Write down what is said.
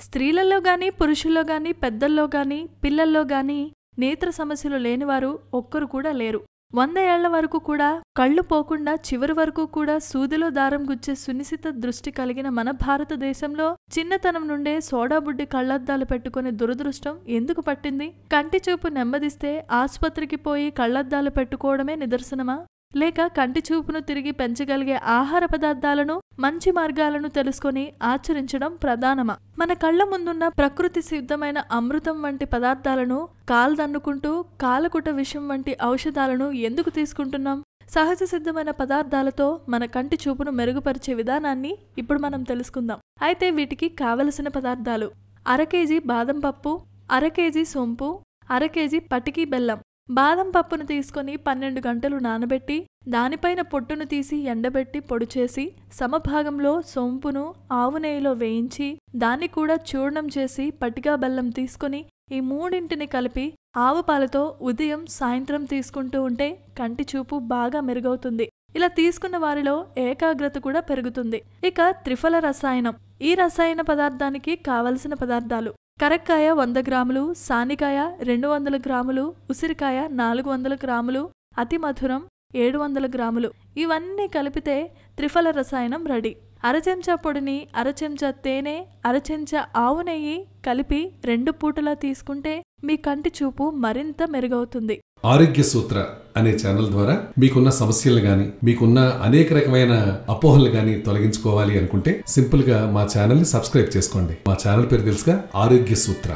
స్త్రీలలో గాని పురుషుల్లో గాని పెద్దల్లో గాని పిల్లల్లో గాని నేత్ర సమస్యలు లేనివారు ఒక్కరు కూడా లేరు. వంద ఏళ్ళ వరకు కూడా కళ్ళు పోకుండా చివరి వరకు కూడా సూదిలో దారం గుచ్చే సునిశిత దృష్టి కలిగిన మన భారతదేశంలో చిన్నతనం నుండే సోడాబుడ్డి కళ్ళద్దాలు పెట్టుకునే దురదృష్టం ఎందుకు పట్టింది? కంటి చూపు నెమ్మదిస్తే ఆసుపత్రికి పోయి కళ్ళద్దాలు పెట్టుకోవడమే నిదర్శనమా? లేక కంటి చూపును తిరిగి పెంచగలిగే ఆహార పదార్థాలను మంచి మార్గాలను తెలుసుకొని ఆచరించడం ప్రధానమా? మన కళ్ళ ముందున్న ప్రకృతి సిద్ధమైన అమృతం వంటి పదార్థాలను కాల్దన్నుకుంటూ కాలకుట విషం వంటి ఔషధాలను ఎందుకు తీసుకుంటున్నాం? సహజ సిద్ధమైన పదార్థాలతో మన కంటి చూపును మెరుగుపరిచే విధానాన్ని ఇప్పుడు మనం తెలుసుకుందాం. అయితే వీటికి కావలసిన పదార్థాలు. అర కేజీ బాదం పప్పు అర కేజీ సొంపు అర కేజీ పటికీ బెల్లం. బాదం పప్పును తీసుకొని పన్నెండు గంటలు నానబెట్టి దానిపైన పొట్టును తీసి ఎండబెట్టి పొడి చేసి సమభాగంలో సొంపును ఆవు నెయ్యిలో వేయించి దాన్ని కూడా చూర్ణం చేసి పటికా బెల్లం తీసుకొని ఈ మూడింటిని కలిపి ఆవు పాలతో ఉదయం సాయంత్రం తీసుకుంటూ ఉంటే కంటి చూపు బాగా మెరుగవుతుంది. ఇలా తీసుకున్న వారిలో ఏకాగ్రత కూడా పెరుగుతుంది. ఇక త్రిఫల రసాయనం. ఈ రసాయన పదార్థానికి కావలసిన పదార్థాలు. కరక్కాయ వంద గ్రాములు సానికాయ రెండు వందల గ్రాములు ఉసిరికాయ నాలుగు వందల గ్రాములు అతి మధురం ఏడు వందల గ్రాములు. ఇవన్నీ కలిపితే త్రిఫల రసాయనం రెడీ. అరచెంచా పొడిని అరచెంచా తేనె అరచెంచా ఆవు నెయ్యి కలిపి రెండు పూటలా తీసుకుంటే మీ కంటి చూపు మరింత మెరుగవుతుంది. ఆరోగ్య సూత్ర అనే ఛానల్ ద్వారా మీకున్న సమస్యలు గాని మీకున్న అనేక రకమైన అపోహలు గాని తొలగించుకోవాలి అనుకుంటే సింపుల్గా మా ఛానల్ని సబ్స్క్రైబ్ చేసుకోండి. మా ఛానల్ పేరు తెలుసుగా ఆరోగ్య సూత్ర.